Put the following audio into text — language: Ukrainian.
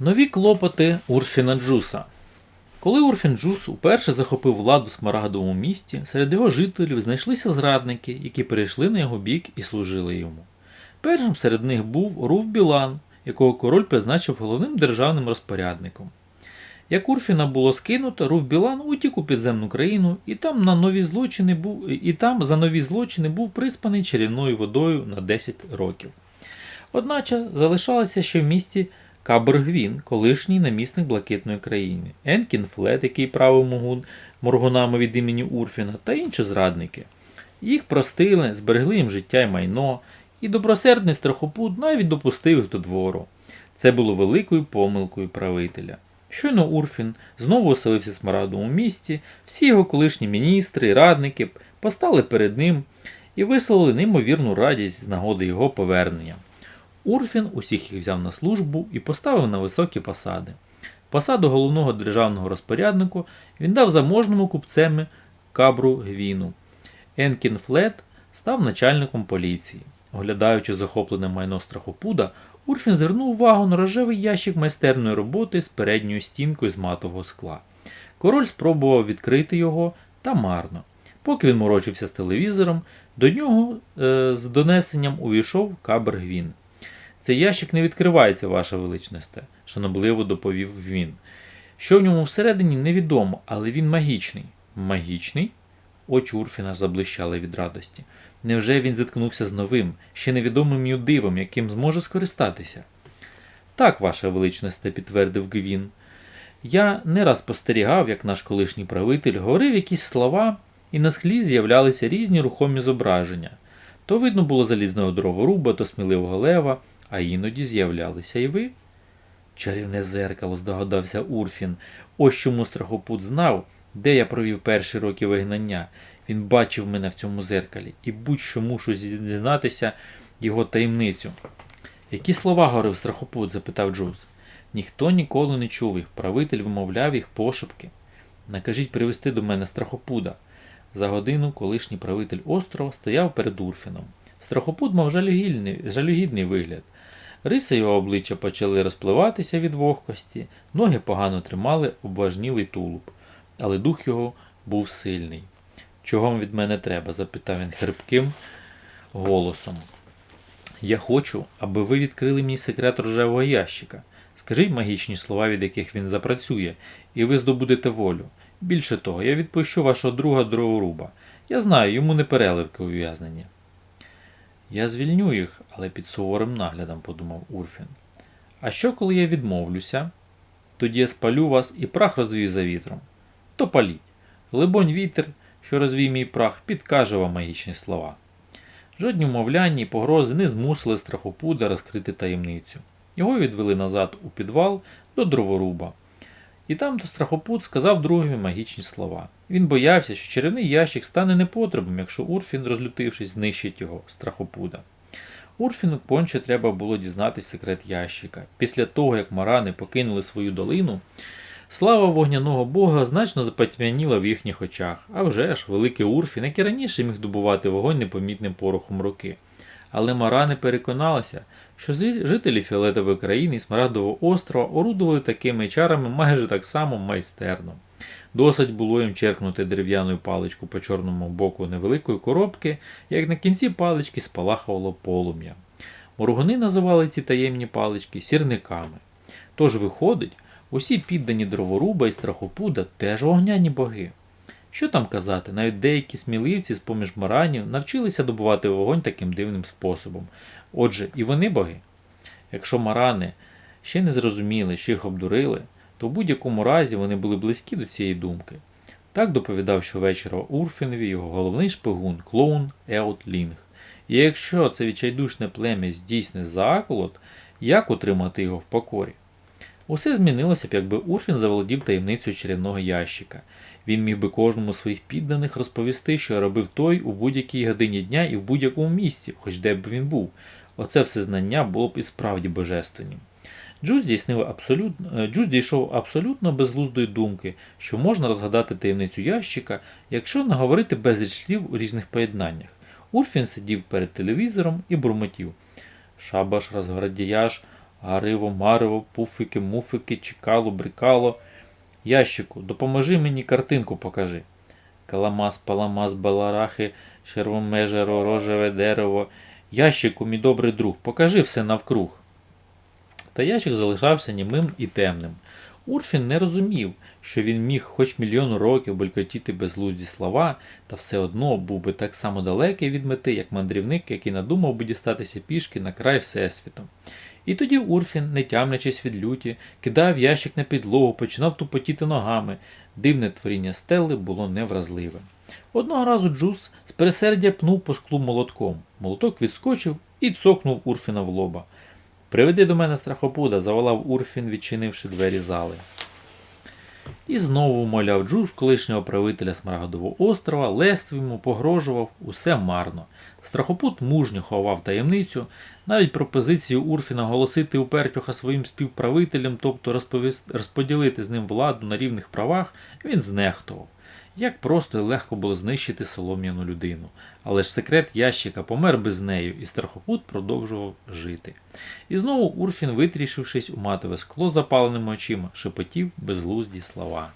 Нові клопоти Урфіна Джуса. Коли Урфін Джус уперше захопив владу в Смарагдовому місті, серед його жителів знайшлися зрадники, які перейшли на його бік і служили йому. Першим серед них був Руф Білан, якого король призначив головним державним розпорядником. Як Урфіна було скинуто, Руф Білан утік у підземну країну, і там, на нові злочини був, і там за нові злочини був приспаний чарівною водою на 10 років. Одначе залишалося ще в місті Кабергвін, колишній намісник Блакитної країни, Енкін Флет, який правив моргунами від імені Урфіна, та інші зрадники. Їх простили, зберегли їм життя і майно, і добросердний страхопут навіть допустив їх до двору. Це було великою помилкою правителя. Щойно Урфін знову оселився в Смарагдовому місті, всі його колишні міністри і радники постали перед ним і висловили неймовірну радість з нагоди його повернення. Урфін усіх їх взяв на службу і поставив на високі посади. Посаду головного державного розпоряднику він дав заможному купцему Кабру Гвіну. Енкін Флет став начальником поліції. Оглядаючи захоплене майно страхопуда, Урфін звернув увагу на рожевий ящик майстерної роботи з передньою стінкою з матового скла. Король спробував відкрити його та марно. Поки він морочився з телевізором, до нього е, з донесенням увійшов Кабр Гвін. Цей ящик не відкривається, ваша величність, шанобливо доповів він. Що в ньому всередині невідомо, але він магічний. Магічний? Очі Урфіна заблищали від радості. Невже він зіткнувся з новим, ще невідомим йому дивом, яким зможе скористатися? Так, ваша величність, підтвердив Гвін. Я не раз спостерігав, як наш колишній правитель говорив якісь слова, і на склі з'являлися різні рухомі зображення. То видно було залізного дроворуба, то сміливого лева, а іноді з'являлися і ви. Чарівне зеркало, здогадався Урфін. Ось чому страхопут знав, де я провів перші роки вигнання. Він бачив мене в цьому зеркалі, і будь-що мушу зі- дізнатися його таємницю. Які слова говорив страхопут? запитав Джуз. Ніхто ніколи не чув їх, правитель вимовляв їх пошепки. Накажіть привезти до мене страхопуда. За годину колишній правитель острова стояв перед Урфіном. Страхопуд мав жалюгідний, жалюгідний вигляд. Риси його обличчя почали розпливатися від вогкості, ноги погано тримали обважнілий тулуб, але дух його був сильний. Чого від мене треба? запитав він хрипким голосом. Я хочу, аби ви відкрили мені секрет рожевого ящика. Скажіть магічні слова, від яких він запрацює, і ви здобудете волю. Більше того, я відпущу вашого друга дроворуба. Я знаю, йому не переливки ув'язнення. Я звільню їх, але під суворим наглядом, подумав Урфін. А що, коли я відмовлюся? Тоді я спалю вас і прах розвію за вітром. То паліть. Либонь вітер, що розвій мій прах, підкаже вам магічні слова. Жодні умовляння і погрози не змусили страхопуда розкрити таємницю. Його відвели назад у підвал до дроворуба. І там то страхопут сказав другові магічні слова. Він боявся, що чарівний ящик стане непотребом, якщо Урфін, розлютившись, знищить його страхопуда. Урфіну конче треба було дізнатись секрет ящика. Після того, як марани покинули свою долину, слава вогняного бога значно запатьмяніла в їхніх очах. А вже ж, великий Урфін, як і раніше міг добувати вогонь непомітним порохом руки. Але марани переконалися, що жителі Фіолетової країни і Смарагдового острова орудували такими чарами майже так само майстерно. Досить було їм черкнути дерев'яною паличку по чорному боку невеликої коробки, як на кінці палички спалахувало полум'я. Моргуни називали ці таємні палички сірниками. Тож виходить, усі піддані дроворуба і страхопуда теж вогняні боги. Що там казати, навіть деякі сміливці з поміж маранів навчилися добувати вогонь таким дивним способом. Отже, і вони боги. Якщо марани ще не зрозуміли, що їх обдурили, то в будь-якому разі вони були близькі до цієї думки. Так доповідав щовечора Урфінові його головний шпигун, клоун Еот Лінг. І якщо це відчайдушне плем'я здійсне заколот, як утримати його в покорі? Усе змінилося б, якби Урфін заволодів таємницею чарівного ящика. Він міг би кожному з своїх підданих розповісти, що робив той у будь-якій годині дня і в будь-якому місці, хоч де б він був. Оце все знання було б і справді божественним. Джуз, здійснив абсолютно, е, Джуз дійшов абсолютно безглуздої думки, що можна розгадати таємницю ящика, якщо наговорити безліч слів у різних поєднаннях. Урфін сидів перед телевізором і бурмотів. Шабаш розградіяш Гариво, мариво, пуфики, муфики, чекало, брикало. Ящику, допоможи мені картинку покажи. Каламас, паламас, баларахи, червомежеро, рожеве дерево. Ящику, мій добрий друг, покажи все навкруг. Та ящик залишався німим і темним. Урфін не розумів, що він міг хоч мільйон років белькотіти безлузді слова, та все одно був би так само далекий від мети, як мандрівник, який надумав би дістатися пішки на край Всесвіту. І тоді Урфін, не тямлячись від люті, кидав ящик на підлогу, починав тупотіти ногами. Дивне творіння стели було невразливе. Одного разу Джус з пересердя пнув по склу молотком. Молоток відскочив і цокнув Урфіна в лоба. Приведи до мене страхопуда, заволав Урфін, відчинивши двері зали. І знову умоляв Джус колишнього правителя Смарагдового острова, леств йому погрожував, усе марно. Страхопут мужньо ховав таємницю, навіть пропозицію Урфіна голосити упертюха своїм співправителям, тобто розповіс- розподілити з ним владу на рівних правах, він знехтував. Як просто і легко було знищити солом'яну людину. Але ж секрет ящика помер без нею, і страхопут продовжував жити. І знову Урфін, витрішившись у матове скло запаленими очима, шепотів безглузді слова.